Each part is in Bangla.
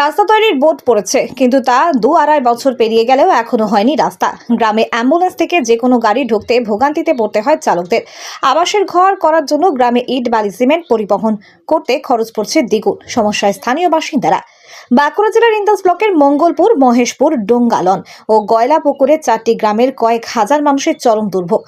রাস্তা তৈরির বোধ পড়েছে, কিন্তু তা দু আড়াই বছর পেরিয়ে গেলেও এখনও হয়নি রাস্তা। গ্রামে অ্যাম্বুলেন্স থেকে যে কোনো গাড়ি ঢুকতে ভোগান্তিতে পড়তে হয় চালকদের। আবাসের ঘর করার জন্য গ্রামে ইট, বালি, সিমেন্ট পরিবহন করতে খরচ পড়ছে দ্বিগুণ। সমস্যায় স্থানীয় বাসিন্দারা বাঁকুড়া জেলার ইন্দাস ব্লকের মঙ্গলপুর, মহেশপুর, ডোঙ্গালন ও গয়লা পুকুরের চারটি গ্রামের কয়েক হাজার মানুষের চরম দুর্ভোগ।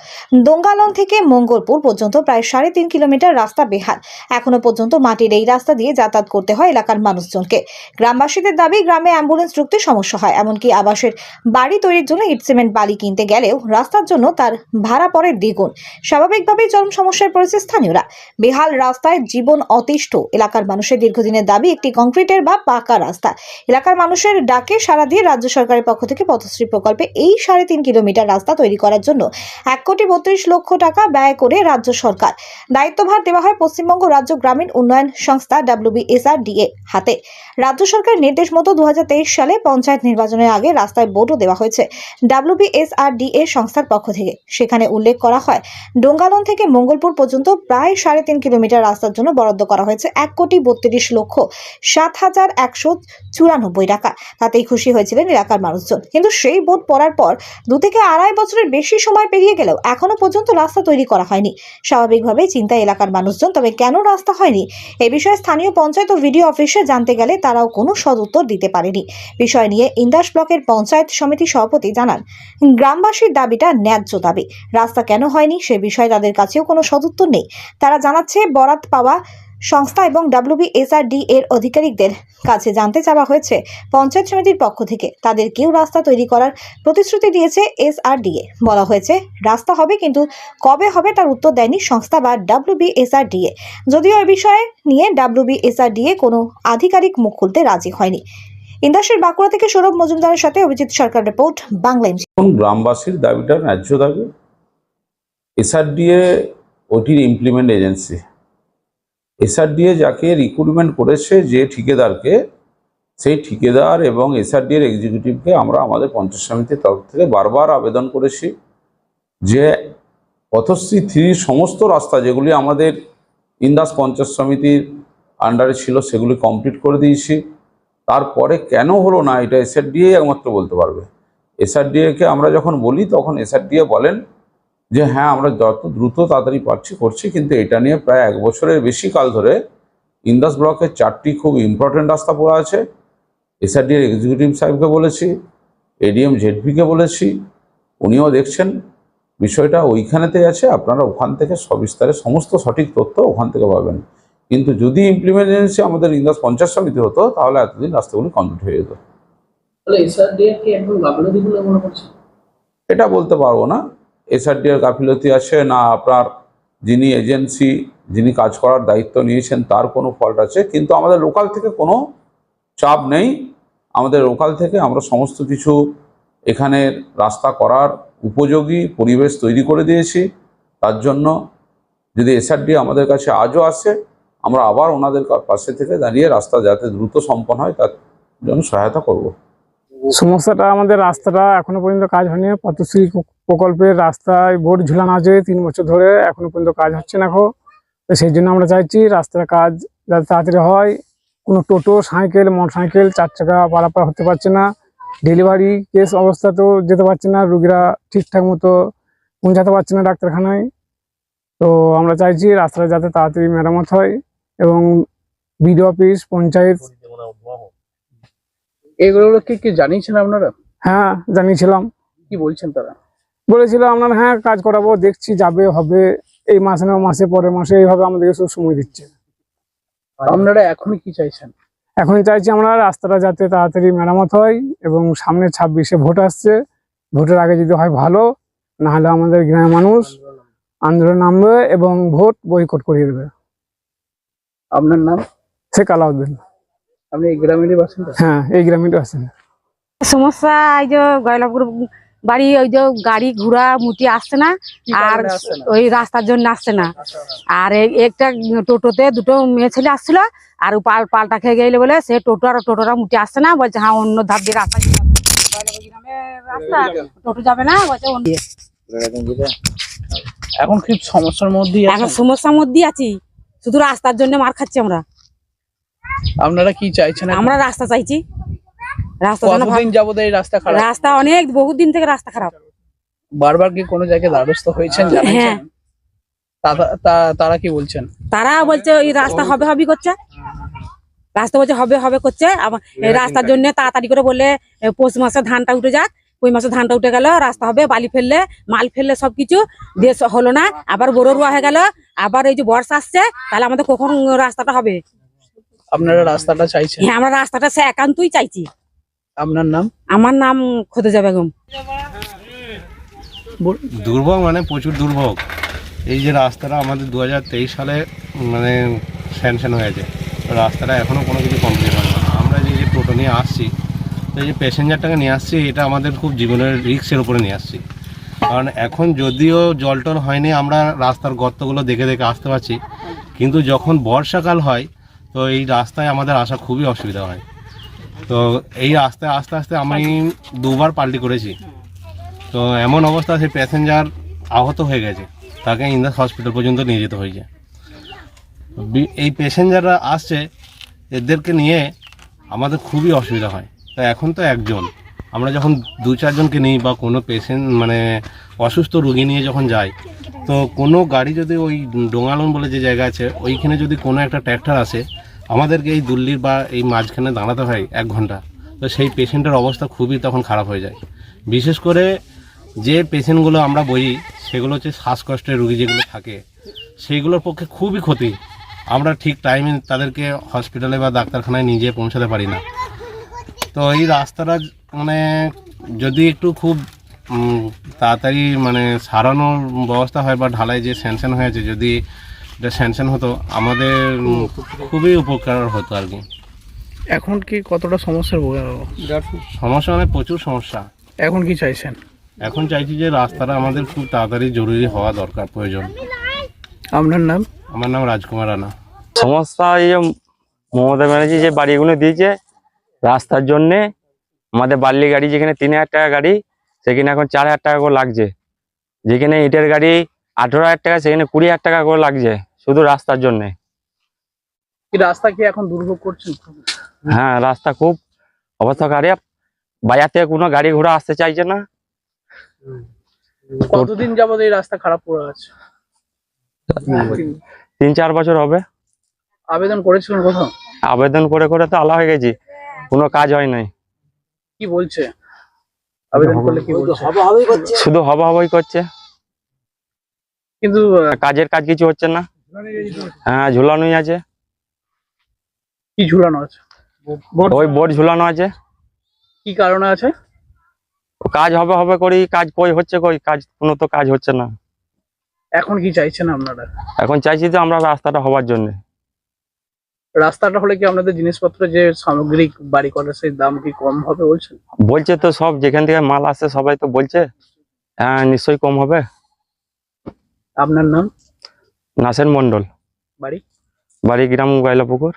ডোঙ্গালন থেকে মঙ্গলপুর পর্যন্ত প্রায় সাড়ে তিন কিলোমিটার রাস্তা বেহাল। এখনও পর্যন্ত মাটির এই রাস্তা দিয়ে যাতায়াত করতে হয় এলাকার মানুষজনকে। গ্রামবাসীদের দাবি, গ্রামে অ্যাম্বুলেন্স ঢুকতে সমস্যা হয়, এমনকি আবাসের বাড়ি তৈরির জন্য ইট সিমেন্ট বালি কিনতে গেলেও রাস্তার জন্য তার ভাড়া পড়ে দ্বিগুণ। স্বাভাবিকভাবেই চরম সমস্যায় পড়েছে স্থানীয়রা। বেহাল রাস্তায় জীবন অতিষ্ঠ এলাকার মানুষের দীর্ঘদিনের দাবি, একটি কংক্রিটের বা পাকা রাস্তা। এলাকার মানুষের ডাকে সারা দিয়ে রাজ্য সরকারের পক্ষ থেকে পথশ্রী প্রকল্পে এই সাড়ে তিন কিলোমিটার রাস্তা তৈরি করার জন্য এক কোটি বত্রিশ লক্ষ টাকা ব্যয় করে রাজ্য সরকার। দায়িত্বভার দেওয়া হয় পশ্চিমবঙ্গ রাজ্য গ্রামীণ উন্নয়ন সংস্থা ডাব্লিউবিএসআরডিএ হাতে। রাজ্য সরকারের নির্দেশ মতো দু হাজার তেইশ সালে পঞ্চায়েত নির্বাচনের আগে রাস্তায় বোর্ডও দেওয়া হয়েছে ডাব্লিউবিএসআরডিএ সংস্থার পক্ষ থেকে। সেখানে উল্লেখ করা হয়, ডোঙ্গালন থেকে মঙ্গলপুর পর্যন্ত প্রায় সাড়ে তিন কিলোমিটার রাস্তার জন্য বরাদ্দ করা হয়েছে এক কোটি বত্রিশ লক্ষ সাত হাজার একশো চুরানব্বই টাকা। তাতেই খুশি হয়েছিলেন এলাকার মানুষজন। কিন্তু সেই বোর্ড পড়ার পর দু থেকে আড়াই বছরের বেশি সময় পেরিয়ে গেলেও এখনও পর্যন্ত রাস্তা তৈরি করা হয়নি। স্বাভাবিকভাবেই চিন্তায় এলাকার মানুষজন, তবে কেন রাস্তা হয়নি? এ বিষয়ে স্থানীয় পঞ্চায়েত ও ভিডিও অফিসে জানতে গেলে তারাও কোনো সদুত্তর দিতে পারেনি। বিষয় নিয়ে ইন্দাস ব্লকের পঞ্চায়েত সমিতি সভাপতি জানান, গ্রামবাসীর দাবিটা ন্যায্য দাবি। রাস্তা কেন হয়নি সে বিষয়ে তাদের কাছেও কোনো সদুত্তর নেই। তারা জানাচ্ছে, বরাত পাওয়া সংস্থা এবং ডাব্লিউবিএসআরডি এর আধিকারিকদের কাছে জানতে চাওয়া হয়েছে, পঞ্চায়েত সমিতির পক্ষ থেকে তাদের কেউ রাস্তা তৈরি করার প্রতিশ্রুতি দিয়েছে এসআরডিএ বলা হয়েছে, রাস্তা হবে কিন্তু কবে হবে তার উত্তর দেয়নি সংস্থা বা ডাব্লিউবিএসআরডিএ যদিও এ বিষয়ে নিয়ে ডাব্লিউবিএসআরডিএ কোনো আধিকারিক মুখ খুলতে রাজি হয়নি। ইন্দাসের বাঁকুড়া থেকে সৌরভ মজুমদারের সাথে অভিজিৎ সরকার রিপোর্ট, বাংলা গ্রামবাসীর দাবিটা ন্যায্য দাবি? এসআরডিএ ওটির ইমপ্লিমেন্ট এজেন্সি এসআরডিএ যাকে রিক্রুটমেন্ট করেছে যে ঠিকাদারকে, সেই ঠিকাদার এবং এসআরডিএর এক্সিকিউটিভকে আমরা আমাদের পঞ্চায়েত সমিতির তরফ থেকে বারবার আবেদন করেছি যে পথশ্রী থ্রির সমস্ত রাস্তা যেগুলি আমাদের ইন্দাস পঞ্চায়েত সমিতির আন্ডারে ছিল সেগুলি কমপ্লিট করে দিয়েছি। তারপরে কেন হলো না? এটা এসআরডিএ একমাত্র বলতে পারবে। এসআরডিএকে আমরা যখন বলি তখন এসআরডিএ বলেন যে হ্যাঁ আমরা যত দ্রুত তাড়াতাড়ি পারছি করছি কিন্তু এটা নিয়ে প্রায় এক বছরের বেশি কাল ধরে ইন্দাস ব্লকের চারটি খুব ইম্পর্টেন্ট রাস্তা পড়া আছে। এসআরডিএর এক্সিকিউটিভ সাহেবকে বলেছি এডিএম জেডপিকে বলেছি উনিও দেখছেন। বিষয়টা ওইখানেতেই আছে আপনারা ওখান থেকে সবিস্তারে সমস্ত সঠিক তথ্য ওখান থেকে পাবেন। কিন্তু যদি ইমপ্লিমেন্ট এজেন্সি আমাদের ইন্দাস পঞ্চাশ সমিতি হতো তাহলে এতদিন রাস্তাগুলি কমপ্লিট হয়ে যেত। এটা বলতে পারব না। এসআরডি এর গাফিলতি আছে, না আপনার যিনি এজেন্সি, যিনি কাজ করার দায়িত্ব নিয়েছেন, তার কোনো ফল্ট আছে। কিন্তু আমাদের লোকাল থেকে কোনো চাপ নেই। আমাদের লোকাল থেকে আমরা সমস্ত কিছু এখানে রাস্তা করার উপযোগী পরিবেশ তৈরি করে দিয়েছি। তার জন্য যদি এসআরডি আমাদের কাছে আজও আসে, আমরা আবার ওনাদের পাশে থেকে দাঁড়িয়ে রাস্তা যাতে দ্রুত সম্পন্ন হয়, তার জন্য সহায়তা করব। সমস্যাটা আমাদের রাস্তাটা এখনও পর্যন্ত কাজ হয়নি। পথশ্রী প্রকল্পের রাস্তায় বোর্ড ঝুলানো আছে তিন বছর ধরে, এখনও পর্যন্ত কাজ হচ্ছে না এখন তো সেই জন্য আমরা চাইছি রাস্তার কাজ যাতে তাড়াতাড়ি হয়। কোনো টোটো, সাইকেল মোটর সাইকেল চার চাকা পারাপার হতে পারছে না। ডেলিভারি কেস অবস্থাতেও যেতে পারছে না। রুগীরা ঠিকঠাক মতো পৌঁছাতে পারছে না ডাক্তারখানায়। তো আমরা চাইছি রাস্তাটা যাতে তাড়াতাড়ি মেরামত হয় এবং বিডিও অফিস, পঞ্চায়েত এগুলো কি কি জানিয়েছেন আপনারা? হ্যাঁ জানিয়েছিলাম। কি বলছেন তারা? বলেছিল আপনার হ্যাঁ কাজ করাবো দেখছি যাবে হবে। এই মাসে না মাসে পরের মাসে এইভাবে আমাদেরকে সব সময় দিচ্ছে। আপনারা এখন কি চাইছেন? এখন চাইছি আমরা রাস্তাটা যাতে তাড়াতাড়ি মেরামত হয় এবং সামনে ছাব্বিশে ভোট আসছে। ভোটের আগে যদি হয় ভালো না হলে আমাদের গ্রামের মানুষ আন্দোলন নামবে এবং ভোট বয়কট করিয়ে দেবে। আপনার নাম? শেখ আলাউদ্দিন। আপনি এই গ্রামেরই বাসিন্দা? হ্যাঁ এই গ্রামীণ আছেন সমস্যা এই যে গয়লাপুর বাড়ি ওই যে গাড়ি ঘোড়া মুটি আসছে না আর? ওই রাস্তার জন্য আসছে না। আর এই একটা টোটোতে দুটো মেয়ে ছেলে আসছিল আর পাল পাল্টা খেয়ে গেলে বলে সে টোটো আর টোটোরা মুটি আসছে না বলছে হ্যাঁ অন্য ধাপ দিয়ে রাস্তা রাস্তা টোটো যাবে না বলছে অন্য এখন কি সমস্যার মধ্যে এখন সমস্যার মধ্যেই আছি। শুধু রাস্তার জন্য মার খাচ্ছি আমরা। আপনারা কি চাইছেন আমরা রাস্তা চাইছি। রাস্তা কতদিন যাবত এই রাস্তা খারাপ? রাস্তা অনেক বহুত দিন থেকে রাস্তা খারাপ। বারবার কি কোনো জায়গায় দ্বারস্থ হয়েছেন হ্যাঁ। তারা কি বলছেন? তারা বলছে এই রাস্তা হবে হবে করছে। রাস্তা বলছে হবে হবে করছে। আবার এই রাস্তার জন্য তাড়াতাড়ি করে বললে পৌষ মাসে ধানটা উঠে যাক। ওই মাসে ধানটা উঠে গেল রাস্তা হবে বালি ফেললে মাল ফেললে সবকিছু। স- হলো না আবার বড় রুয়া হয়ে গেল আবার এই যে বর্ষা আসছে তাহলে আমাদের কখন রাস্তাটা হবে? আপনারা রাস্তাটা চাইছেন? হ্যাঁ আমরা রাস্তাটা সে একান্তই চাইছি। আপনার নাম? আমার নাম খোদেজা বেগম। দুর্ভোগ মানে প্রচুর দুর্ভোগ। এই যে রাস্তাটা আমাদের দু হাজার তেইশ সালে মানে স্যাংশন হয়েছে। রাস্তাটা এখনও কোনো কিছু কমপ্লিট হয় না আমরা যে যে টোটো নিয়ে আসছি তো এই যে প্যাসেঞ্জারটাকে নিয়ে আসছি এটা আমাদের খুব জীবনের রিক্সের উপরে নিয়ে আসছি। কারণ এখন যদিও জল টল হয়নি আমরা রাস্তার গর্তগুলো দেখে দেখে আসতে পারছি। কিন্তু যখন বর্ষাকাল হয় তো এই রাস্তায় আমাদের আসা খুবই অসুবিধা হয়। তো এই রাস্তায় আস্তে আস্তে আমি দুবার পাল্টি করেছি। তো এমন অবস্থা সেই প্যাসেঞ্জার আহত হয়ে গেছে। তাকে ইন্দাস হসপিটাল পর্যন্ত নিয়ে যেতে হয়েছে। এই প্যাসেঞ্জাররা আসছে, এদেরকে নিয়ে আমাদের খুবই অসুবিধা হয়। তো এখন তো একজন। আমরা যখন দু চারজনকে নিই বা কোনো পেশেন্ট মানে অসুস্থ রুগী নিয়ে যখন যাই, তো কোনো গাড়ি যদি ওই ডোঙালন বলে যে জায়গা আছে, ওইখানে যদি কোনো একটা ট্র্যাক্টর আসে আমাদেরকে এই দিল্লির বা এই মাঝখানে দাঁড়াতে হয় এক ঘণ্টা। তো সেই পেশেন্টের অবস্থা খুবই তখন খারাপ হয়ে যায়। বিশেষ করে যে পেশেন্টগুলো আমরা বলি, সেগুলো হচ্ছে শ্বাসকষ্টের রুগী যেগুলো থাকে, সেইগুলোর পক্ষে খুবই ক্ষতি। আমরা ঠিক টাইমে তাদেরকে হসপিটালে বা ডাক্তারখানায় নিয়ে যেয়ে পৌঁছাতে পারি না। তো এই রাস্তাটা মানে যদি একটু খুব তাড়াতাড়ি মানে সারানোর ব্যবস্থা হয় বা ঢালাই যে স্যাংশন হয়েছে যদি এটা স্যাংশন হতো আমাদের খুবই উপকার হতো আর কি। এখন কি কতটা সমস্যার সমস্যা মানে প্রচুর সমস্যা। এখন কি চাইছেন? এখন চাইছি যে রাস্তাটা আমাদের খুব তাড়াতাড়ি জরুরি হওয়া দরকার প্রয়োজন। আপনার নাম? আমার নাম রাজকুমার রানা। সমস্যা এই যে মমতা ব্যানার্জি যে বাড়িগুলো দিয়েছে রাস্তার জন্যে আমাদের বার্লি গাড়ি যেখানে তিন হাজার টাকা গাড়ি সেখানে এখন চার হাজার টাকা করে লাগছে। যেখানে ইটের গাড়ি আঠেরো হাজার টাকা সেখানে কুড়ি হাজার টাকা করে লাগছে। শুধু রাস্তার জন্যে। কি রাস্তা কি এখন দুর্ভোগ করছেন? হ্যাঁ রাস্তা খুব অবস্থা খারাপ। বাজার থেকে কোনো গাড়ি ঘোড়া আসতে চাইছে না। কতদিন যাবত এই রাস্তা খারাপ পড়ে আছে তিন চার বছর হবে। আবেদন করেছিলেন কোথাও? আবেদন করে করে তো আলা হয়ে গেছি। কোনো কাজ হয় নাই। কি বলছে? আবেদন করলে কি শুধু হবা হবাই করছে। কিন্তু কাজের কাজ কিছু হচ্ছে না। হ্যাঁ ঝুলানোই আছে। কি ঝুলানো আছে? ওই বোর্ড ঝুলানো আছে। কি কারণে আছে? কাজ হবে হবে করি কাজ কই হচ্ছে কই কাজ কোনো তো কাজ হচ্ছে না। এখন কি চাইছেন আপনারা? এখন চাইছি তো আমরা রাস্তাটা হবার জন্য। রাস্তাটা হলে কি আপনাদের জিনিসপত্র যে সামগ্রিক বাড়ি করার সেই দাম কি কম হবে বলছেন? বলছে তো সব যেখান থেকে মাল আসে সবাই তো বলছে। হ্যাঁ নিশ্চয়ই কম হবে। আপনার নাম? নাসের মন্ডল বাড়ি? বাড়ি গ্রাম গাইলা পুকুর